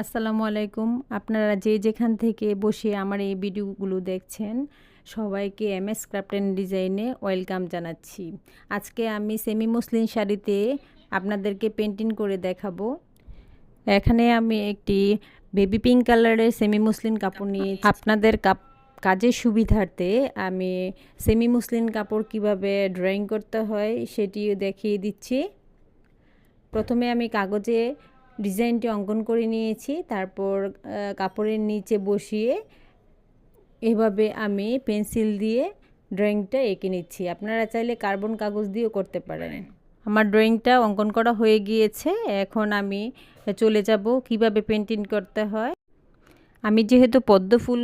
আসসালামু আলাইকুম। আপনারা যে যেখান থেকে বসে আমার এই ভিডিওগুলো দেখছেন, সবাইকে এম এস ক্রাফট অ্যান্ড ডিজাইনে ওয়েলকাম জানাচ্ছি। আজকে আমি সেমি মুসলিম শাড়িতে আপনাদেরকে পেন্টিং করে দেখাবো। এখানে আমি একটি বেবি পিঙ্ক কালারের সেমি মুসলিম কাপড় নিয়ে আপনাদের কাপ কাজের সুবিধার্থে আমি সেমি মুসলিম কাপড় কীভাবে ড্রয়িং করতে হয় সেটিও দেখিয়ে দিচ্ছি। প্রথমে আমি কাগজে ডিজাইনটি অঙ্কন করে নিয়েছি। তারপর কাপড়ের নিচে বসিয়ে এভাবে আমি পেন্সিল দিয়ে ড্রয়িংটা এঁকে নিচ্ছি। আপনারা চাইলে কার্বন কাগজ দিয়েও করতে পারেন। আমার ড্রয়িংটা অঙ্কন করা হয়ে গিয়েছে। এখন আমি চলে যাব কীভাবে পেন্টিং করতে হয়। আমি যেহেতু পদ্ম ফুল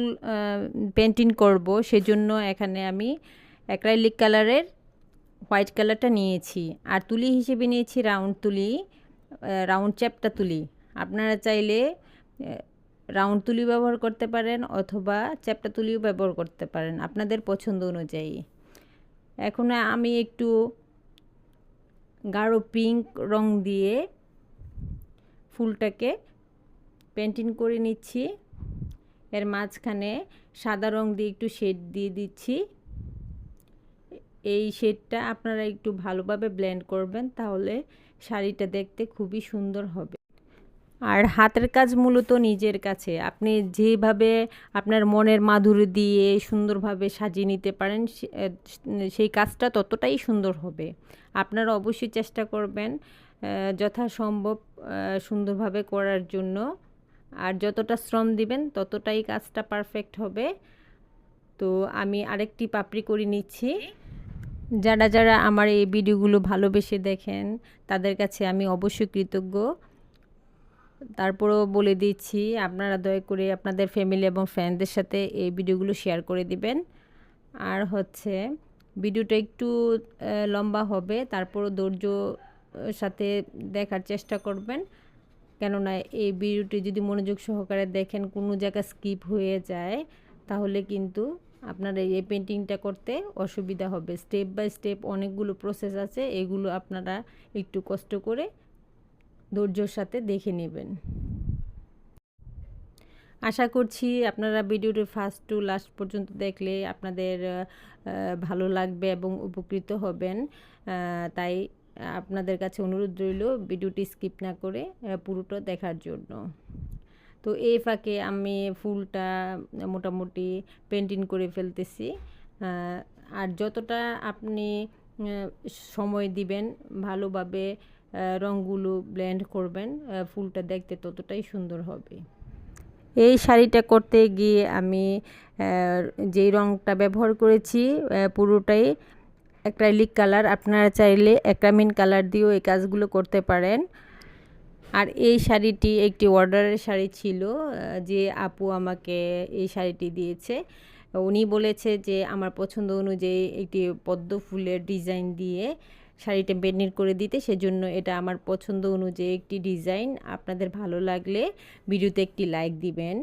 পেন্টিং করব, সেজন্য এখানে আমি অ্যাক্রাইলিক কালারের হোয়াইট কালারটা নিয়েছি। আর তুলি হিসেবে নিয়েছি রাউন্ড তুলি। রাউন্ড চ্যাপটা তুলি। আপনারা চাইলে রাউন্ড তুলি ব্যবহার করতে পারেন অথবা চ্যাপটা তুলিও ব্যবহার করতে পারেন, আপনাদের পছন্দ অনুযায়ী। এখন আমি একটু গাঢ় পিঙ্ক রং দিয়ে ফুলটাকে পেন্টিং করে নিচ্ছি। এর মাঝখানে সাদা রং দিয়ে একটু শেড দিয়ে দিচ্ছি। এই শেডটা আপনারা একটু ভালোভাবে ব্লেন্ড করবেন, তাহলে শাড়িটা দেখতে খুবই সুন্দর হবে। আর হাতের কাজ মূলত নিজের কাছে। আপনি যেভাবে আপনার মনের মাধুরী দিয়ে সুন্দরভাবে সাজিয়ে নিতে পারেন সেই কাজটা ততটাই সুন্দর হবে। আপনারা অবশ্যই চেষ্টা করবেন যথাসম্ভব সুন্দরভাবে করার জন্য। আর যতটা শ্রম দিবেন, ততটাই কাজটা পারফেক্ট হবে। তো আমি আরেকটি পাপড়ি করে নিচ্ছি। যারা যারা আমার এই ভিডিওগুলো ভালোবেসে দেখেন, তাদের কাছে আমি অবশ্যই কৃতজ্ঞ। তারপরেও বলে দিচ্ছি, আপনারা দয়া করে আপনাদের ফ্যামিলি এবং ফ্রেন্ডদের সাথে এই ভিডিওগুলো শেয়ার করে দিবেন। আর হচ্ছে, ভিডিওটা একটু লম্বা হবে, তারপরও ধৈর্য সাথে দেখার চেষ্টা করবেন। কেননা এই ভিডিওটি যদি মনোযোগ সহকারে দেখেন, কোনো জায়গা স্কিপ হয়ে যায়, তাহলে কিন্তু আপনার এই পেন্টিংটা করতে অসুবিধা হবে। স্টেপ বাই স্টেপ অনেকগুলো প্রসেস আছে, এগুলো আপনারা একটু কষ্ট করে ধৈর্যর সাথে দেখে নেবেন। আশা করছি আপনারা ভিডিওটি ফার্স্ট টু লাস্ট পর্যন্ত দেখলে আপনাদের ভালো লাগবে এবং উপকৃত হবেন। তাই আপনাদের কাছে অনুরোধ রইল, ভিডিওটি স্কিপ না করে পুরোটা দেখার জন্য। তো এই ফাঁকে আমি ফুলটা মোটামুটি পেন্টিং করে ফেলতেছি। আর যতটা আপনি সময় দিবেন, ভালোভাবে রঙগুলো ব্লেন্ড করবেন ফুলটা দেখতে ততটাই সুন্দর হবে। এই শাড়িটা করতে গিয়ে আমি যেই রঙটা ব্যবহার করেছি পুরোটাই অ্যাক্রাইলিক কালার। আপনারা চাইলে অ্যাক্রামিন কালার দিয়েও এই কাজগুলো করতে পারেন। আর এই শাড়িটি একটি অর্ডারের শাড়ি ছিল যে আপু আমাকে এই শাড়িটি দিয়েছে। উনি বলেছে যে আমার পছন্দ অনুযায়ী একটি পদ্ম ফুলের ডিজাইন দিয়ে শাড়িটা বেনির করে দিতে, সেজন্য এটা আমার পছন্দ অনুযায়ী একটি ডিজাইন। আপনাদের ভালো লাগলে ভিডিওতে একটি লাইক দিবেন।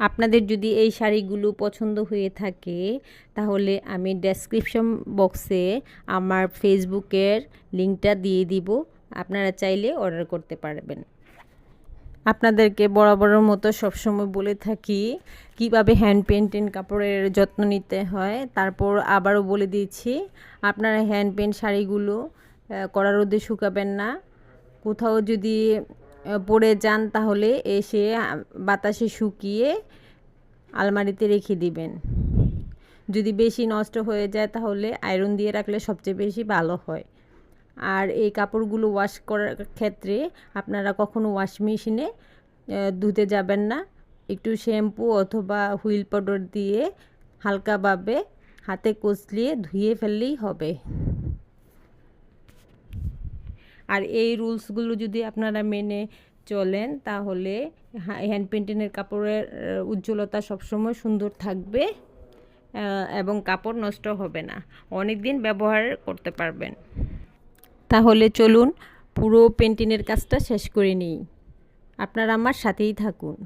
আপনাদের যদি এই শাড়িগুলো পছন্দ হয়ে থাকে, তাহলে আমি ডেসক্রিপশন বক্সে আমার ফেসবুকের লিঙ্কটা দিয়ে দিব। আপনারা চাইলে অর্ডার করতে পারবেন। আপনাদেরকে বরাবরের মতো সবসময় বলে থাকি, কীভাবে হ্যান্ড পেন্টিং কাপড়ের যত্ন নিতে হয়, তারপর আবারও বলে দিচ্ছি, আপনারা হ্যান্ড পেন্ট শাড়িগুলো করার রোদে শুকাবেন না। কোথাও যদি পড়ে যান তাহলে এসে বাতাসে শুকিয়ে আলমারিতে রেখে দিবেন। যদি বেশি নষ্ট হয়ে যায় তাহলে আয়রন দিয়ে রাখলে সবচেয়ে বেশি ভালো হয়। আর এই কাপড়গুলো ওয়াশ করার ক্ষেত্রে আপনারা কখনো ওয়াশ মেশিনে ধুতে যাবেন না। একটু শ্যাম্পু অথবা হুইল পাউডার দিয়ে হালকাভাবে হাতে কচলিয়ে ধুয়ে ফেললেই হবে। আর এই রুলসগুলো যদি আপনারা মেনে চলেন, তাহলে হ্যান্ড পেন্টিংয়ের কাপড়ের উজ্জ্বলতা সবসময় সুন্দর থাকবে এবং কাপড় নষ্ট হবে না। অনেক দিন ব্যবহার করতে পারবেন। তাহলে চলুন পুরো পেন্টিংয়ের কাজটা শেষ করে নিই। আপনারা আমার সাথেই থাকুন।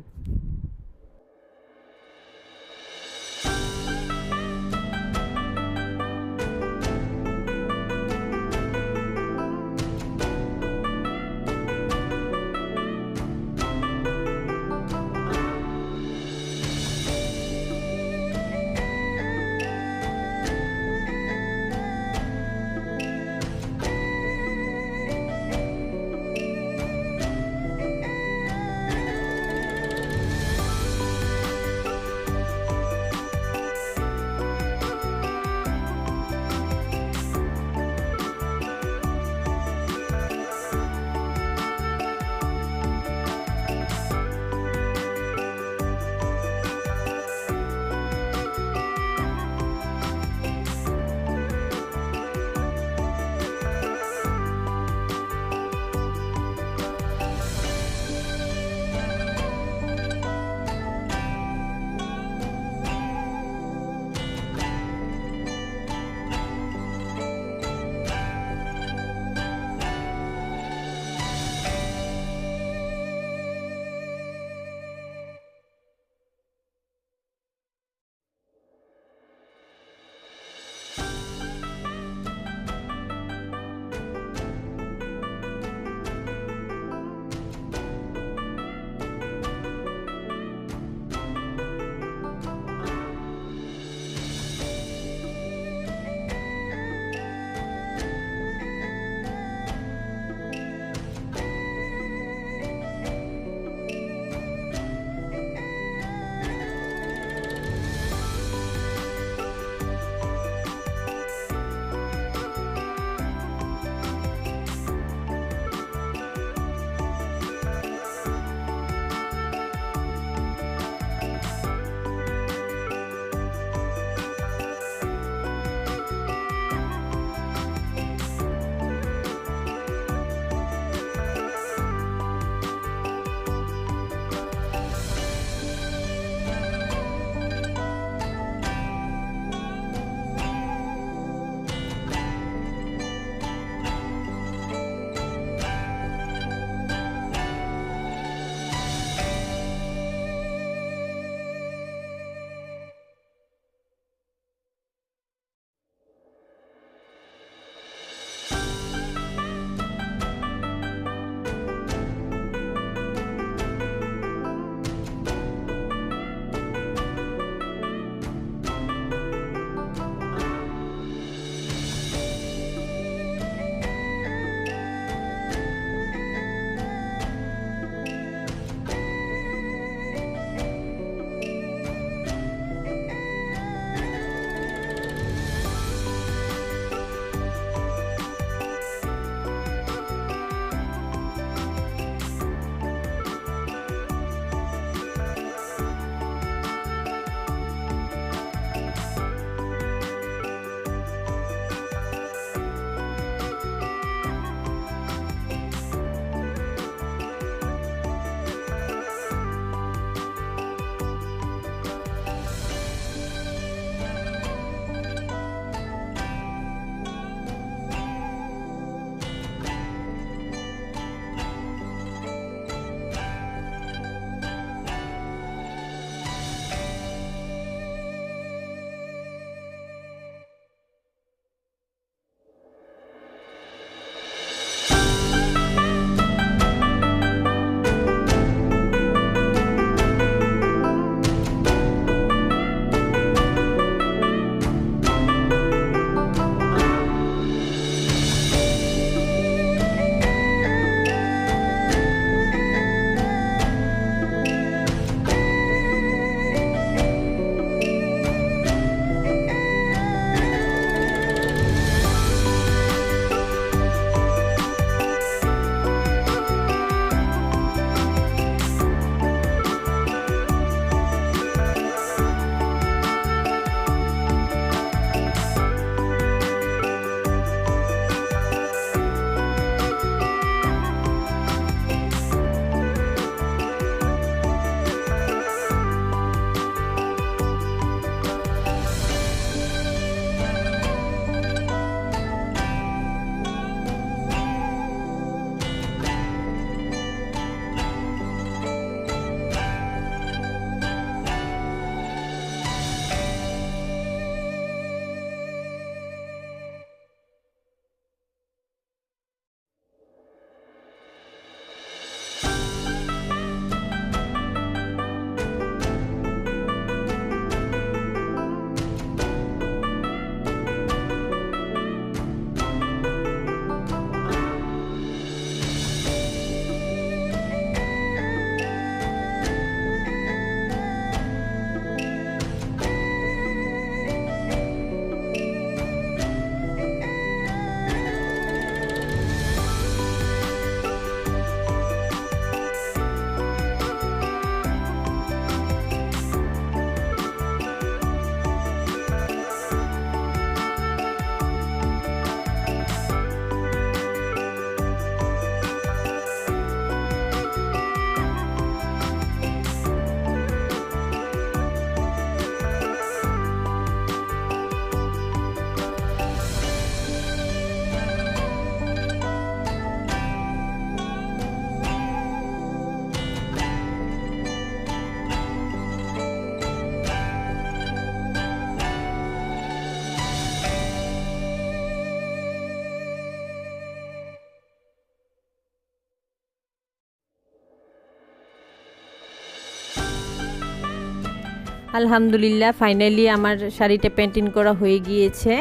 আলহামদুলিল্লাহ ফাইনালি আমার শাড়িটা পেন্টিং করা হয়ে গিয়েছে।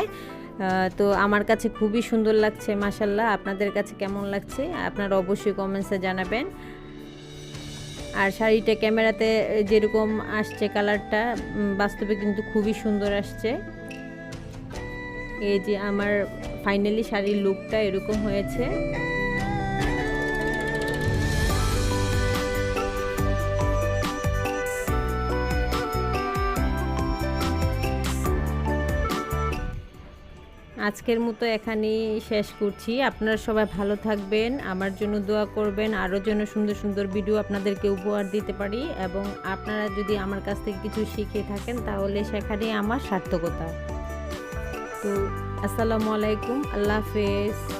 তো আমার কাছে খুবই সুন্দর লাগছে মাসাল্লাহ আপনাদের কাছে কেমন লাগছে? আপনারা অবশ্যই কমেন্টসে জানাবেন। আর শাড়িটা ক্যামেরাতে যেরকম আসছে কালারটা বাস্তবে কিন্তু খুবই সুন্দর আসছে। এই যে আমার ফাইনালি শাড়ির লুকটা এরকম হয়েছে। আজকের মতো এখানেই শেষ করছি। আপনারা সবাই ভালো থাকবেন, আমার জন্য দোয়া করবেন, আরও যেন সুন্দর সুন্দর ভিডিও আপনাদেরকে উপহার দিতে পারি এবং আপনারা যদি আমার কাছ থেকে কিছু শিখে থাকেন তাহলে সেখানেই আমার সার্থকতা। তো, আসসালামু আলাইকুম, আল্লাহ হাফেজ।